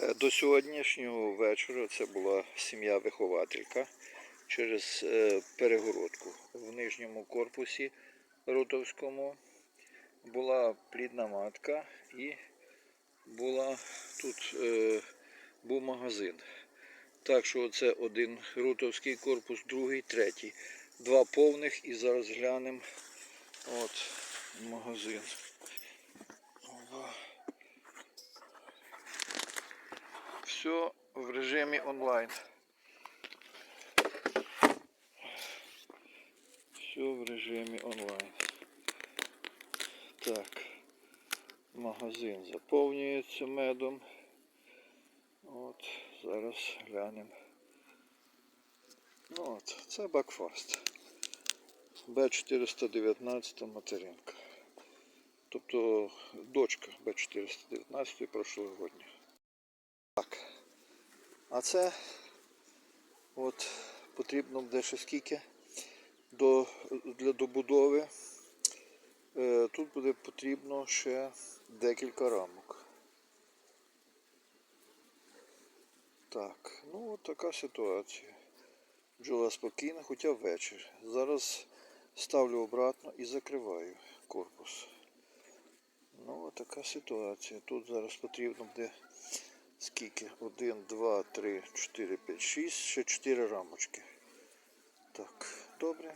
До сьогоднішнього вечора це була сім'я-вихователька через е, перегородку в нижньому корпусі Рутовському. Була плідна матка і була тут е, був магазин. Так що це один рутовський корпус, другий, третій. Два повних і зараз глянемо. От магазин. Все в режимі онлайн. Все в режимі онлайн. Так. Магазин заповнюється медом. От, зараз глянемо. Ну от, це Бакфаст. Б419 материнка. Тобто дочка Б419 прошлогодня. А це от потрібно буде ще скільки до, для добудови. Е, Тут буде потрібно ще декілька рамок. Так, ну от така ситуація. Бджола спокійна, хоча вечір. Зараз ставлю обратно і закриваю корпус. Ну, от така ситуація. Тут зараз потрібно буде скільки? 1, 2, 3, 4, 5, 6, ще 4 рамочки. Так, добре.